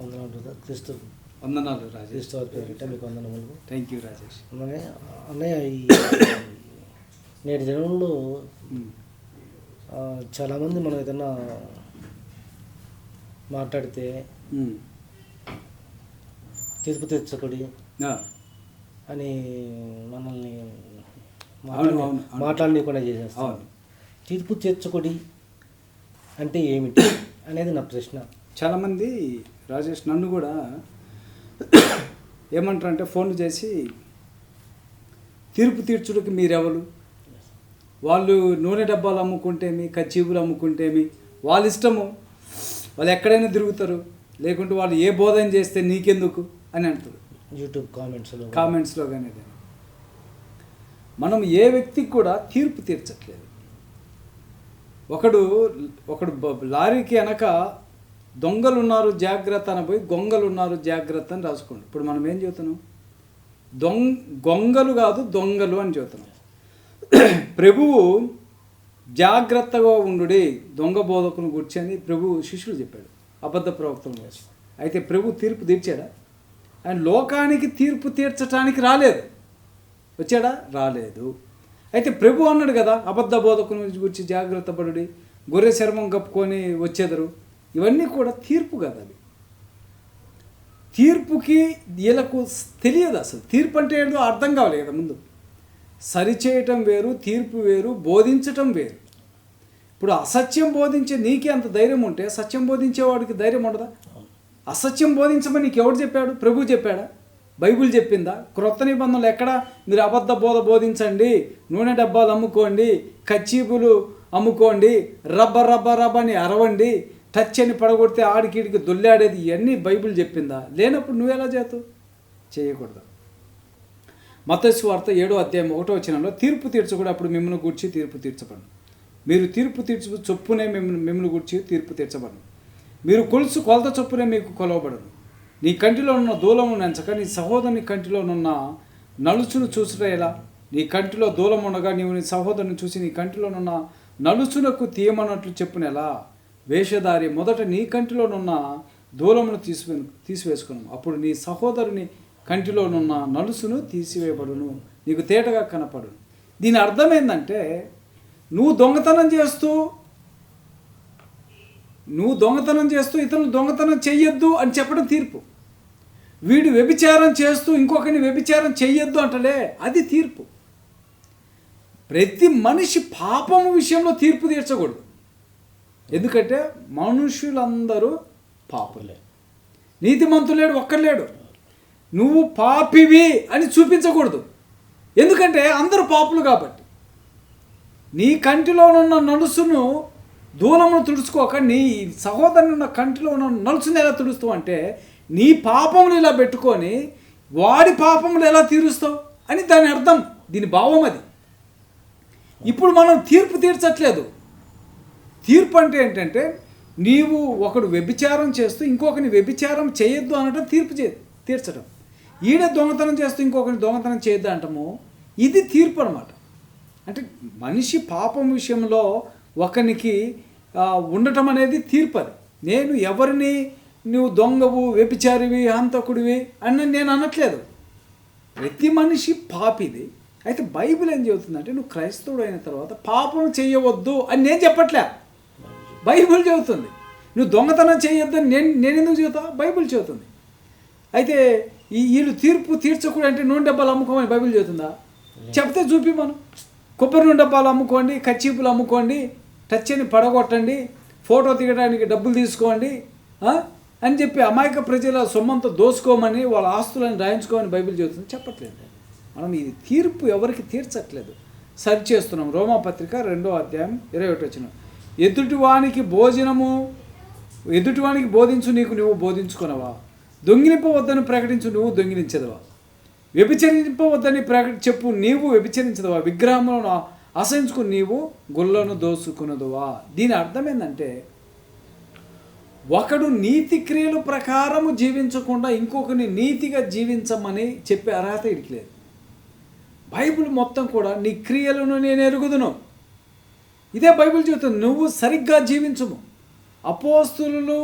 వందనాలు క్రీస్తు వందనాలు రాజేష్. పేరిట మీకు వందనములు. Thank you Rajesh. అన్నయ్య అన్నయ్య ఈ నేటి జనంలో. ఆ, చాలామంది మనం ఏదన్నా మాట్లాడితే ఉమ్. తీర్పు తెచ్చకుడి అని మనల్ని అవును, మాట్లాడి అవును, అవును. మాట్లాడనీయకుండా చేసేస్తాం తీర్పు తీర్చకుడి అంటే ఏమిటి అనేది నా ప్రశ్న. చాలామంది రాజేష్ నన్ను కూడా ఏమంటారంటే ఫోన్ చేసి తీర్పు తీర్చుడికి మీరెవరు? వాళ్ళు నూనె డబ్బాలు అమ్ముకుంటేమి కచ్చీపులు అమ్ముకుంటేమి వాళ్ళ ఇష్టము. వాళ్ళు ఎక్కడైనా తిరుగుతారు. లేకుంటే వాళ్ళు ఏ బోధన చేస్తే నీకెందుకు అని అంటారు. యూట్యూబ్ కామెంట్స్లో కామెంట్స్లో కానీ. మనం ఏ వ్యక్తికి కూడా తీర్పు తీర్చట్లేదు. ఒకడు ఒకడు లారీకి వెనక దొంగలు ఉన్నారు జాగ్రత్త అని పోయి గొంగలు ఉన్నారు జాగ్రత్త అని రాసుకోండి. ఇప్పుడు మనం ఏం చెబుతున్నాం? దొంగ గొంగలు కాదు దొంగలు అని చెబుతున్నాం. ప్రభువు జాగ్రత్తగా ఉండుడి. దొంగ బోధకును గుర్చని ప్రభువు శిష్యులు చెప్పాడు. అబద్ధ ప్రవక్తలు అయితే ప్రభు తీర్పు తీర్చాడా? ఆయన లోకానికి తీర్పు తీర్చడానికి రాలేదు. వచ్చాడా? రాలేదు. అయితే ప్రభు అన్నాడు కదా అబద్ధ బోధకుని గురించి జాగ్రత్త పడుడి. గొర్రె చర్మం కప్పుకొని వచ్చేదరు. ఇవన్నీ కూడా తీర్పు కదా అది. తీర్పుకి వీళ్ళకు తెలియదు అసలు. తీర్పు అంటే ఏంటో అర్థం కావలేదు ముందు. సరిచేయటం వేరు తీర్పు వేరు బోధించటం వేరు. ఇప్పుడు అసత్యం బోధించే నీకే అంత ధైర్యం ఉంటే సత్యం బోధించేవాడికి ధైర్యం ఉండదా? అసత్యం బోధించమని నీకు ఎవడు చెప్పాడు? ప్రభు చెప్పాడా? బైబిల్ చెప్పిందా? క్రొత్త నిబంధనలు ఎక్కడ? మీరు అబద్ధ బోధ బోధించండి. నూనె డబ్బాలు అమ్ముకోండి. కచ్చీపులు అమ్ముకోండి. రబ్బ రబ్బ రబ్బ అని అరవండి. టచ్ అని పడగొడితే ఆడికిడికి దొల్లాడేది ఇవన్నీ బైబిల్ చెప్పిందా? లేనప్పుడు నువ్వు ఎలా చేస్తావు? చేయకూడదు. మతస్సు వార్త ఏడో అధ్యాయం ఒకటో వచ్చినంలో తీర్పు తీర్చకూడదు అప్పుడు మిమ్మల్ని గూర్చి తీర్పు తీర్చబడు మీరు తీర్పు తీర్చు చొప్పునే మిమ్మల్ని మిమ్మల్ని గూర్చి తీర్పు తీర్చబడను. మీరు కొలుసు కొలత చొప్పునే మీకు కొలవబడను. నీ కంటిలో ఉన్న దూలము నెంచక నీ సహోదరుని కంటిలోనున్న నలుచును చూసుట ఎలా? నీ కంటిలో దూలం ఉండగా నీవు నీ సహోదరుని చూసి నీ కంటిలోనున్న నలుచునకు తీయమన్నట్లు చెప్పునెలా వేషధారి మొదట నీ కంటిలోనున్న దూలమును తీసివే తీసివేసుకును. అప్పుడు నీ సహోదరుని కంటిలోనున్న నలుసును తీసివేయబడును. నీకు తేటగా కనపడు దీని అర్థం ఏంటంటే నువ్వు దొంగతనం చేస్తూ నువ్వు దొంగతనం చేస్తూ ఇతరులు దొంగతనం చెయ్యొద్దు అని చెప్పడం తీర్పు. వీడు వ్యభిచారం చేస్తూ ఇంకొకరిని వ్యభిచారం చెయ్యొద్దు అంటలే అది తీర్పు. ప్రతి మనిషి పాపము విషయంలో తీర్పు తీర్చకూడదు. ఎందుకంటే మనుషులందరూ పాపులే. నీతిమంతులేడు ఒక్కర్లేడు. నువ్వు పాపివి అని చూపించకూడదు. ఎందుకంటే అందరూ పాపులు కాబట్టి. నీ కంటిలో ఉన్న నలుసును దూలమును తుడుచుకోక నీ సహోదరుని ఉన్న కంటిలో ఉన్న నలుసుని ఎలా తుడుస్తావు అంటే నీ పాపములు ఇలా పెట్టుకొని వాడి పాపములు ఎలా తీరుస్తావు అని దాని అర్థం దీని భావం అది. ఇప్పుడు మనం తీర్పు తీర్చట్లేదు. తీర్పు అంటే ఏంటంటే నీవు ఒకడు వ్యభిచారం చేస్తూ ఇంకొకరిని వ్యభిచారం చేయొద్దు అనడం తీర్పు చే తీర్చడం. ఈడ దొంగతనం చేస్తూ ఇంకొకరిని దొంగతనం చేయొద్దు అంటాము ఇది తీర్పు అనమాట అంటే మనిషి పాపం విషయంలో ఒకరికి ఉండటం అనేది తీర్పు అది. నేను ఎవరిని నువ్వు దొంగవు వ్యభిచారివి హంతకుడివి అని నేను అనట్లేదు. ప్రతి మనిషి పాపిది అయితే బైబిల్ ఏం చెబుతుందంటే నువ్వు క్రైస్తవుడు అయిన తర్వాత పాపం చేయవద్దు అని నేను చెప్పట్లే. బైబిల్ చెబుతుంది. నువ్వు దొంగతనం చేయొద్దని నేను నేను ఎందుకు చెబుతా? బైబిల్ చెబుతుంది. అయితే ఈ వీళ్ళు తీర్పు తీర్చకూడదు అంటే నూనె డబ్బాలు అమ్ముకోమని బైబిల్ చెబుతుందా? చెప్తే చూపి మనం. కొబ్బరి నూనె డబ్బాలు అమ్ముకోండి కచ్చీపులు అమ్ముకోండి టచ్ అని పడగొట్టండి ఫోటో తీయడానికి డబ్బులు తీసుకోండి? అని చెప్పి అమాయక ప్రజల సొమ్మంతా దోసుకోమని వాళ్ళ ఆస్తులను రాయించుకోమని బైబిల్ చెబుతుంది. చెప్పట్లేదు. మనం ఇది తీర్పు ఎవరికి తీర్చట్లేదు. సరి చేస్తున్నాం. రోమాపత్రిక రెండో అధ్యాయం ఇరవై ఒకటి వచ్చిన ఎదుటివానికి భోజనము ఎదుటివానికి బోధించు నీకు నువ్వు బోధించుకునవా? దొంగిలింపవద్దని ప్రకటించు నువ్వు దొంగిలించదవా? వ్యభిచరింపవద్దని ప్రకటి చెప్పు నీవు వ్యభిచరించదవా? విగ్రహములను అసహించుకుని నీవు గుళ్ళను దోసుకునదువా? దీని అర్థం ఏంటంటే ఒకడు నీతి క్రియల ప్రకారము జీవించకుండా ఇంకొకరిని నీతిగా జీవించమని చెప్పే అర్హత ఇడికి లేదు. బైబిల్ మొత్తం కూడా నీ క్రియలను నేను ఎరుగుదును. ఇదే బైబిల్ చెబుతుంది నువ్వు సరిగ్గా జీవించుము. అపోస్తులు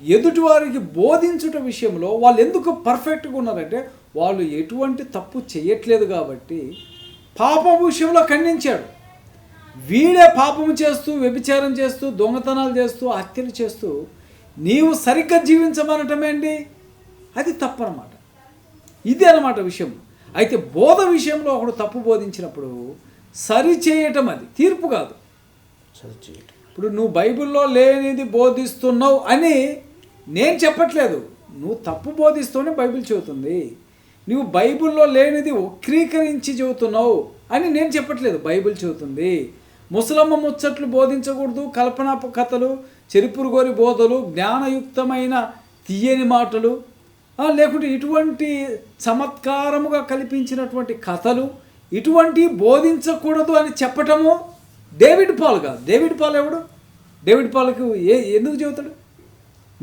ఎదుటివారికి బోధించుట విషయంలో వాళ్ళు ఎందుకు పర్ఫెక్ట్గా ఉన్నారంటే వాళ్ళు ఎటువంటి తప్పు చేయట్లేదు కాబట్టి పాపం విషయంలో ఖండించాడు. వీడే పాపము చేస్తూ వ్యభిచారం చేస్తూ దొంగతనాలు చేస్తూ హత్యలు చేస్తూ నీవు సరిగ్గా జీవించమనటమేంటి అది తప్పనమాట. ఇది అనమాట విషయం. అయితే బోధ విషయంలో ఒకడు తప్పు బోధించినప్పుడు సరి చేయటం అది తీర్పు కాదు. సరి చేయటం ఇప్పుడు నువ్వు బైబిల్లో లేనిది బోధిస్తున్నావు అని నేను చెప్పట్లేదు. నువ్వు తప్పు బోధిస్తూనే బైబిల్ చెబుతుంది. నువ్వు బైబిల్లో లేనిది వక్రీకరించి చెబుతున్నావు అని నేను చెప్పట్లేదు. బైబిల్ చెబుతుంది. ముసలమ్మ ముచ్చట్లు బోధించకూడదు కల్పనా కథలు చెరుపురుగోరి బోధలు జ్ఞానయుక్తమైన తీయని మాటలు లేకుంటే ఇటువంటి చమత్కారముగా కల్పించినటువంటి కథలు ఇటువంటి బోధించకూడదు అని చెప్పటము డేవిడ్ పాల్ కాదు. డేవిడ్ పాల్ ఎవడు? డేవిడ్ పాల్కు ఏ ఎందుకు చెబుతాడు?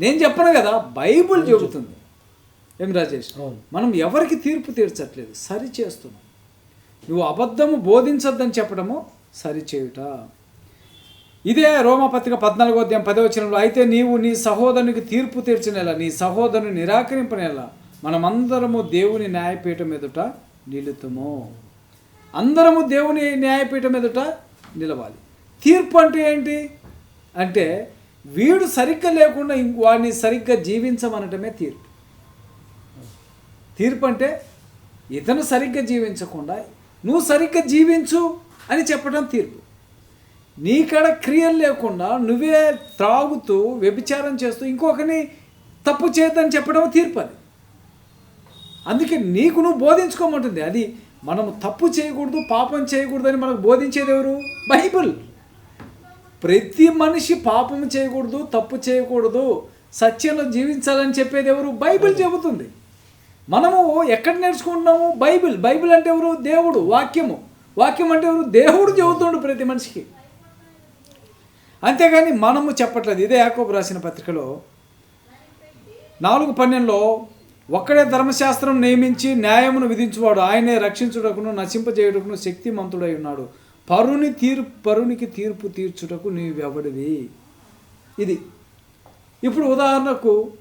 నేను చెప్పను కదా బైబుల్ చెబుతుంది. ఏం రాజేష్. మనం ఎవరికి తీర్పు తీర్చట్లేదు? సరి చేస్తున్నాం. నువ్వు అబద్ధము బోధించొద్దని చెప్పడము సరి చేయుట. ఇదే రోమపత్రిక పద్నాలుగో అధ్యాయం పదవచనంలో అయితే నీవు నీ సహోదరునికి తీర్పు తీర్చినలా నీ సహోదరుని నిరాకరింపనేలా మనమందరము దేవుని న్యాయపీఠం ఎదుట నిలుతుము. అందరము దేవుని న్యాయపీఠం ఎదుట నిలవాలి. తీర్పు అంటే ఏంటి? అంటే వీడు సరిగ్గా లేకుండా వాడిని సరిగ్గా జీవించమనటమే తీర్పు. తీర్పు అంటే ఇతను సరిగ్గా జీవించకుండా నువ్వు సరిగ్గా జీవించు అని చెప్పడం తీర్పు. నీకడ క్రియలు లేకుండా నువ్వే త్రాగుతూ వ్యభిచారం చేస్తూ ఇంకొకరిని తప్పు చేద్దని చెప్పడం తీర్పు అది. అందుకే నీకు నువ్వు బోధించుకోమంటుంది. అది మనం తప్పు చేయకూడదు పాపం చేయకూడదు అని మనకు బోధించేది ఎవరు? బైబిల్. ప్రతి మనిషి పాపం చేయకూడదు తప్పు చేయకూడదు సత్యంలో జీవించాలని చెప్పేది ఎవరు? బైబిల్ చెబుతుంది. మనము ఎక్కడ నేర్చుకుంటున్నాము? బైబిల్. బైబిల్ అంటే ఎవరు? దేవుడు వాక్యము. వాక్యం అంటే ఎవరు? దేవుడు చెబుతుండు ప్రతి మనిషికి. అంతేగాని మనము చెప్పట్లేదు. ఇదే యాకోబు రాసిన పత్రికలో నాలుగు పన్నెండులో ఒక్కడే ధర్మశాస్త్రం నియమించి న్యాయమును విధించువాడు. ఆయనే రక్షించుటకును నశింపజేయుటకును శక్తిమంతుడై ఉన్నాడు. పరుని తీర్పు పరునికి తీర్పు తీర్చుటకు నీవెవడివి? ఇది. ఇప్పుడు ఉదాహరణకు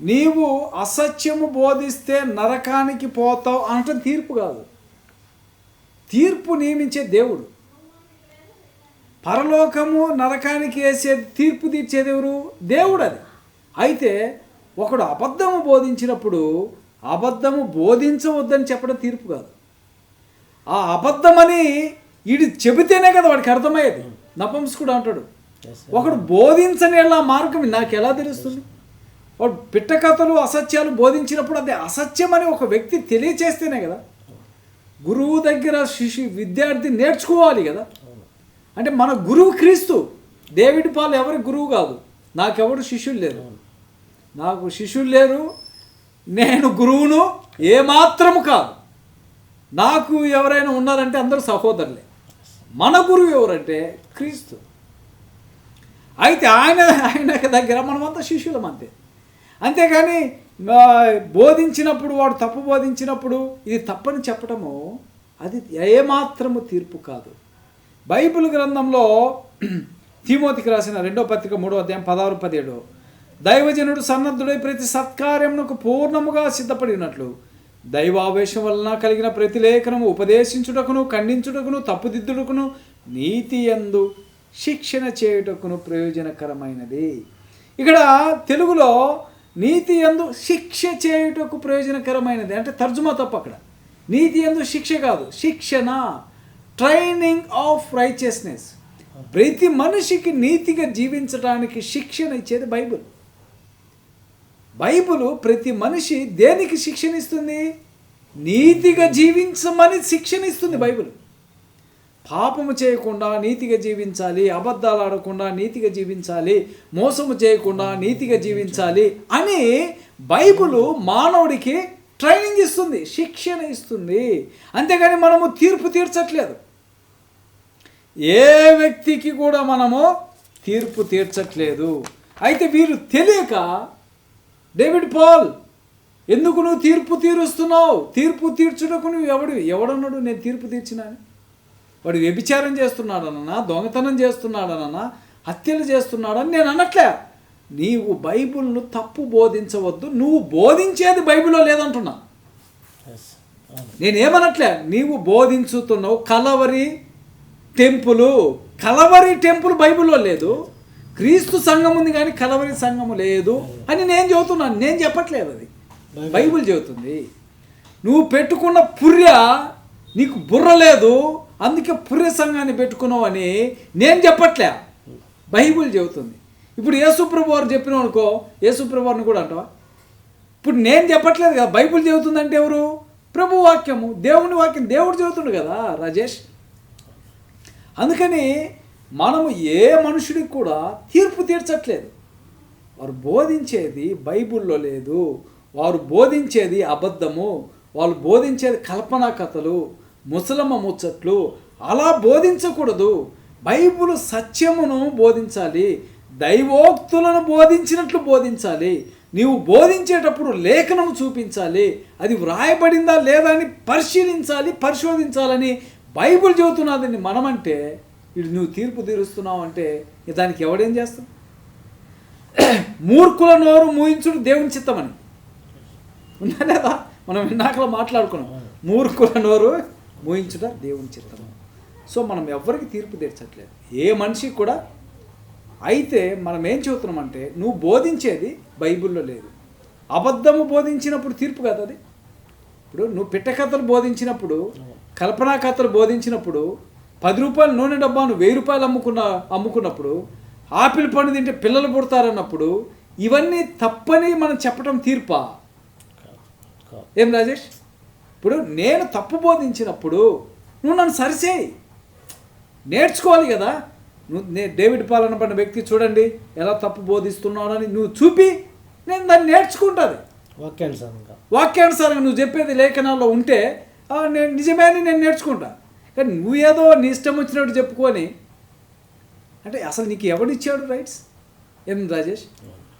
నీవు అసత్యము బోధిస్తే నరకానికి పోతావు అనటం తీర్పు కాదు. తీర్పు నియమించే దేవుడు. పరలోకము నరకానికి వేసే తీర్పు తీర్చేదెవరు దేవుడు అది. అయితే ఒకడు అబద్ధము బోధించినప్పుడు అబద్ధము బోధించవద్దని చెప్పడం తీర్పు కాదు. ఆ అబద్ధమని వీడు చెబితేనే కదా వాడికి అర్థమయ్యేది. నపంసకుడు అంటాడు. ఒకడు బోధించని ఎలా మార్గం నాకు ఎలా తెలుస్తుంది? వాడు పిట్టకథలు అసత్యాలు బోధించినప్పుడు అది అసత్యమని ఒక వ్యక్తి తెలియచేస్తేనే కదా. గురువు దగ్గర శిష్యు విద్యార్థి నేర్చుకోవాలి కదా. అంటే మన గురువు క్రీస్తు డేవిడ్ పాల్ ఎవరి గురువు కాదు. నాకెవడు శిష్యులు లేరు. నాకు శిష్యులు లేరు నేను గురువును ఏమాత్రము కాదు. నాకు ఎవరైనా ఉన్నారంటే అందరూ సహోదరులే. మన గురువు ఎవరంటే క్రీస్తు. అయితే ఆయన ఆయన దగ్గర మనమంతా శిష్యులం అంతే. అంతేగాని బోధించినప్పుడు వాడు తప్పు బోధించినప్పుడు ఇది తప్పని చెప్పటము అది ఏమాత్రము తీర్పు కాదు. బైబిల్ గ్రంథంలో తిమోతికి రాసిన రెండో పత్రిక మూడో అధ్యాయం పదహారు పదిహేడు. దైవజనుడు సన్నద్ధుడై ప్రతి సత్కార్యమునకు పూర్ణముగా సిద్ధపడినట్లు దైవావేశం వలన కలిగిన ప్రతి లేఖనము ఉపదేశించుటకును ఖండించుటకును తప్పుదిద్దుటకును నీతి యందు శిక్షణ చేయుటకును ప్రయోజనకరమైనది. ఇక్కడ తెలుగులో నీతి యందు శిక్ష చేయుటకు ప్రయోజనకరమైనది. అంటే తర్జుమా తప్పు అక్కడ. నీతి యందు శిక్ష కాదు శిక్షణ. ట్రైనింగ్ ఆఫ్ రైచియస్నెస్ ప్రతి మనిషికి నీతిగా జీవించడానికి శిక్షణ ఇచ్చేది బైబిల్. బైబులు ప్రతి మనిషి దేనికి శిక్షణ ఇస్తుంది నీతిగా జీవించమని శిక్షణ ఇస్తుంది బైబిల్. పాపము చేయకుండా నీతిగా జీవించాలి అబద్ధాలు ఆడకుండా నీతిగా జీవించాలి మోసము చేయకుండా నీతిగా జీవించాలి అని బైబులు మానవుడికి ట్రైనింగ్ ఇస్తుంది శిక్షణ ఇస్తుంది. అంతేగాని మనము తీర్పు తీర్చట్లేదు. ఏ వ్యక్తికి కూడా మనము తీర్పు తీర్చట్లేదు. అయితే వీరు తెలియక డేవిడ్ పాల్ ఎందుకు నువ్వు తీర్పు తీరుస్తున్నావు? తీర్పు తీర్చుటకు నువ్వు ఎవడు ఎవడన్నాడు నేను తీర్పు తీర్చినాను? వాడు వ్యభిచారం చేస్తున్నాడనన్నా దొంగతనం చేస్తున్నాడనన్నా హత్యలు చేస్తున్నాడని నేను అనట్లే. నీవు బైబిల్ను తప్పు బోధించవద్దు. నువ్వు బోధించేది బైబిల్లో లేదంటున్నా. నేనేమనట్లే? నీవు బోధించుతున్నావు కలవరి టెంపుల్. కలవరి టెంపుల్ బైబిల్లో లేదు. క్రీస్తు సంఘం ఉంది కానీ కలవరి సంఘము లేదు అని నేను చెబుతున్నాను. నేను చెప్పట్లేదు అది. బైబిల్ చెబుతుంది. నువ్వు పెట్టుకున్న పుర్య నీకు బుర్ర లేదు అందుకే పుర్య సంఘాన్ని పెట్టుకున్నావు అని నేను చెప్పట్లే. బైబిల్ చెబుతుంది. ఇప్పుడు యేసుప్రభు వారు చెప్పిన అనుకో యేసుప్రభు వారిని కూడా అంటావా? ఇప్పుడు నేను చెప్పట్లేదు కదా బైబిల్ చెబుతుందంటే ఎవరు? ప్రభు వాక్యము దేవుని వాక్యం దేవుడు చెబుతుండు కదా రాజేష్. అందుకని మనము ఏ మనుషుడికి కూడా తీర్పు తీర్చట్లేదు. వారు బోధించేది బైబిల్లో లేదు. వారు బోధించేది అబద్ధము. వాళ్ళు బోధించేది కల్పనా కథలు ముసలమ్మ ముచ్చట్లు. అలా బోధించకూడదు. బైబిల్ సత్యమును బోధించాలి. దైవోక్తులను బోధించినట్లు బోధించాలి. నీవు బోధించేటప్పుడు లేఖనం చూపించాలి. అది వ్రాయబడిందా లేదా అని పరిశీలించాలి పరిశోధించాలని బైబిల్ చెబుతున్నదని మనమంటే ఇది నువ్వు తీర్పు తీరుస్తున్నావు అంటే దానికి ఎవడేం చేస్తావు మూర్ఖుల నోరు మూయించుడు దేవుని చిత్తమని. ఉన్నా లేదా? మనం ఇందాకలా మాట్లాడుకున్నాం. మూర్ఖుల నోరు మూయించుట దేవుని చిత్తము. సో మనం ఎవరికి తీర్పు తీర్చట్లేదు. ఏ మనిషికి కూడా అయితే మనం ఏం చెబుతున్నామంటే నువ్వు బోధించేది బైబిల్లో లేదు. అబద్ధము బోధించినప్పుడు తీర్పు కదా అది. ఇప్పుడు నువ్వు పిట్టకథలు బోధించినప్పుడు కల్పనా కథలు బోధించినప్పుడు పది రూపాయల నూనె డబ్బాను వెయ్యి రూపాయలు అమ్ముకున్న అమ్ముకున్నప్పుడు ఆపిల్ పండు తింటే పిల్లలు పుడతారన్నప్పుడు ఇవన్నీ తప్పని మనం చెప్పడం తీర్పా? ఏం రాజేష్? ఇప్పుడు నేను తప్పు బోధించినప్పుడు నువ్వు నన్ను సరిచేయి నేర్చుకోవాలి కదా. నువ్వు నే డేవిడ్ పాలన పడిన వ్యక్తి చూడండి ఎలా తప్పు బోధిస్తున్నానని నువ్వు చూపి నేను దాన్ని నేర్చుకుంటుంది. వాక్యానుసారంగా. వాక్యానుసారంగా నువ్వు చెప్పేది లేఖనాల్లో ఉంటే "ఆ, నేను నిజమే అని నేను నేర్చుకుంటా. కానీ నువ్వేదో నీ ఇష్టం వచ్చినట్టు చెప్పుకొని అంటే అసలు నీకు ఎవడిచ్చాడు రైట్స్ ఏం రాజేష్?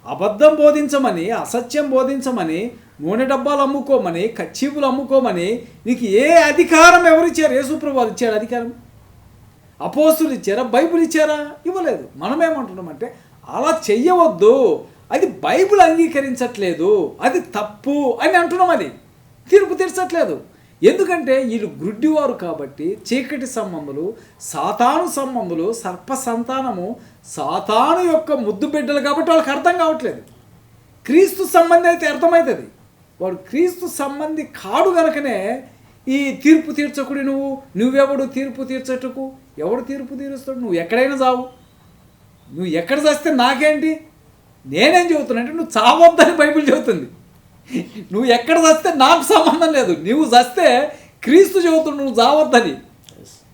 అబద్ధం బోధించమని అసత్యం బోధించమని నూనె డబ్బాలు అమ్ముకోమని కచ్చీపులు అమ్ముకోమని నీకు ఏ అధికారం ఎవరిచ్చారు? ఏ వారు ఇచ్చాడు అధికారం. అపోస్తులు ఇచ్చారా? బైబుల్ ఇచ్చారా? ఇవ్వలేదు. మనమేమంటున్నామంటే అలా చెయ్యవద్దు. అది బైబుల్ అంగీకరించట్లేదు. అది తప్పు అని అంటున్నాం అది. తీర్పు తీర్చట్లేదు. ఎందుకంటే వీళ్ళు గుడ్డివారు కాబట్టి చీకటి సంబంధులు సాతాను సంబంధులు సర్ప సంతానము సాతాను యొక్క ముద్దు బిడ్డలు కాబట్టి వాళ్ళకి అర్థం కావట్లేదు. క్రీస్తు సంబంధి అయితే అర్థమవుతుంది వాడు క్రీస్తు సంబంధి కాడు గనకనే ఈ తీర్పు తీర్చకుడి నువ్వు నువ్వెవడు తీర్పు తీర్చటకు? ఎవడు తీర్పు తీరుస్తాడు? నువ్వు ఎక్కడైనా చావు. నువ్వు ఎక్కడ చస్తే నాకేంటి? నేనేం చెబుతున్నా అంటే నువ్వు చావద్దని బైబిల్ చెబుతుంది. నువ్వు ఎక్కడ చస్తే నాకు సంబంధం లేదు. నువ్వు చస్తే క్రీస్తు చెబుతుండు నువ్వు చావద్దని.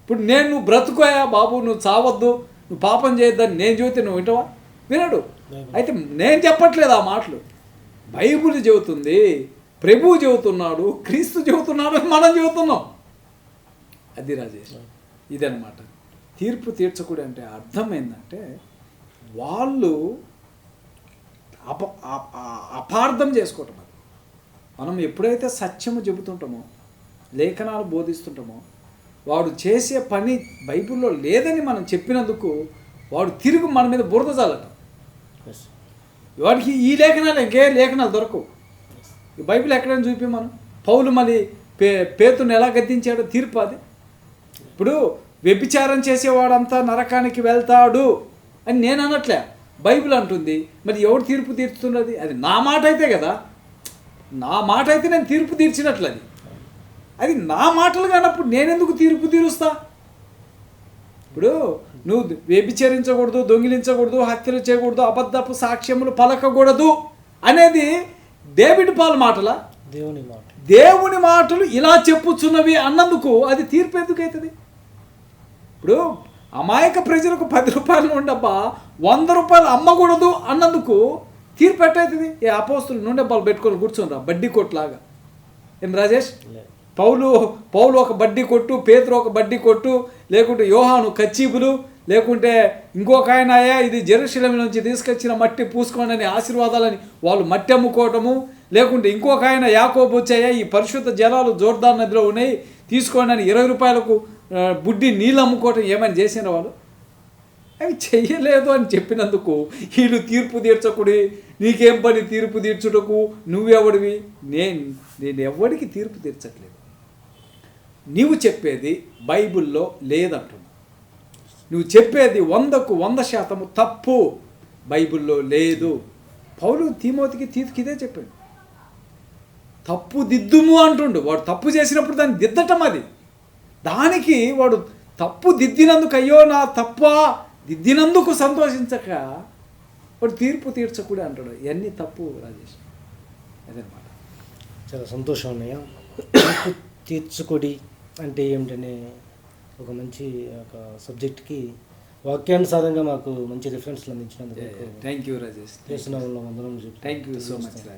ఇప్పుడు నేను నువ్వు బ్రతుకోయా? బాబు నువ్వు చావద్దు. నువ్వు పాపం చేయొద్దని నేను చెబితే నువ్వు వింటవా? వినడు. అయితే నేను చెప్పట్లేదు ఆ మాటలు. బైబుల్ చెబుతుంది ప్రభువు చెబుతున్నాడు క్రీస్తు చెబుతున్నాడు అని మనం చెబుతున్నాం. అది రాజేష్ ఇదనమాట తీర్పు తీర్చకూడదు అంటే అర్థం ఏంటంటే వాళ్ళు అప అపార్థం చేసుకోవటం మనం ఎప్పుడైతే సత్యము చెబుతుంటామో లేఖనాలు బోధిస్తుంటామో వాడు చేసే పని బైబిల్లో లేదని మనం చెప్పినందుకు వాడు తిరిగి మన మీద బురద చల్లటం ఎస్ వాడికి ఈ లేఖనాలు ఇంకే లేఖనాలు దొరకవు. ఈ బైబిల్ ఎక్కడైనా చూపి మనం? పౌలు మళ్ళీ పే పేతుని ఎలా గద్దించాడో తీర్పు అది. ఇప్పుడు వ్యభిచారం చేసేవాడంతా నరకానికి వెళ్తాడు అని నేను అనట్లే. బైబిల్ అంటుంది మరి ఎవడు తీర్పు తీర్చుతున్నది? అది నా మాట అయితే కదా. నా మాట అయితే నేను తీర్పు తీర్చినట్లు అది. అది నా మాటలు కానప్పుడు నేనెందుకు తీర్పు తీరుస్తా? ఇప్పుడు నువ్వు వ్యభిచరించకూడదు దొంగిలించకూడదు హత్యలు చేయకూడదు అబద్ధపు సాక్ష్యములు పలకకూడదు అనేది డేవిడ్ పాల్ మాటలా? దేవుని మాట. దేవుని మాటలు ఇలా చెప్పుచున్నవి అన్నందుకు అది తీర్పు ఎందుకు అవుతుంది ఇప్పుడు అమాయక ప్రజలకు పది రూపాయలు నుండబ్బా వంద రూపాయలు అమ్మకూడదు అన్నందుకు తీర్పు ఎట్టవుతుంది ఏ అపోస్తులు నుండబ్బాలు పెట్టుకొని కూర్చోనరా బడ్డీ కొట్లాగా ఏం రాజేష్? పౌలు పౌలు ఒక బడ్డీ కొట్టు పేతురు ఒక బడ్డీ కొట్టు లేకుంటే యోహాను కచ్చీపులు లేకుంటే ఇంకొక ఆయన అయ్యా ఇది జెరూసలేం నుంచి తీసుకొచ్చిన మట్టి పూసుకోండి అని ఆశీర్వాదాలని వాళ్ళు మట్టి అమ్ముకోవటము లేకుంటే ఇంకొక ఆయన యాకోబు వచ్చాయా ఈ పరిశుద్ధ జలాలు జోర్దార్ నదిలో ఉన్నాయి తీసుకోండి అని ఇరవై రూపాయలకు బుడ్డి నీళ్ళు అమ్ముకోవటం ఏమైనా చేసిన వాళ్ళు? అవి చెయ్యలేదు అని చెప్పినందుకు వీళ్ళు తీర్పు తీర్చకుడి. నీకేం పని తీర్పు తీర్చుటకు? నువ్వెవడివి? నేను నేను ఎవడికి తీర్పు తీర్చట్లేదు. నీవు చెప్పేది బైబిల్లో లేదంటున్నా. నువ్వు చెప్పేది వందకు వంద శాతము తప్పు బైబిల్లో లేదు. పౌలు తీమోతికి తీర్కిదే ఇదే చెప్పాడు. తప్పు దిద్దుము అంటుండు. వాడు తప్పు చేసినప్పుడు దాన్ని దిద్దటం అది. దానికి వాడు తప్పు దిద్దినందుకు అయ్యో నా తప్ప? దిద్దినందుకు సంతోషించక వాడు తీర్పు తీర్చకూడదు అంటాడు. ఇవన్నీ తప్పు రాజేష్. అదనమాట. చాలా సంతోషం అన్నయ్య. తీర్పు తీర్చుకొడి అంటే ఏమిటనే ఒక మంచి ఒక సబ్జెక్ట్కి వాక్యానుసారంగా మాకు మంచి రిఫరెన్స్లు అందించినందుకు థ్యాంక్ యూ రాజేష్ చేసిన వందనం thank you so much Rajesh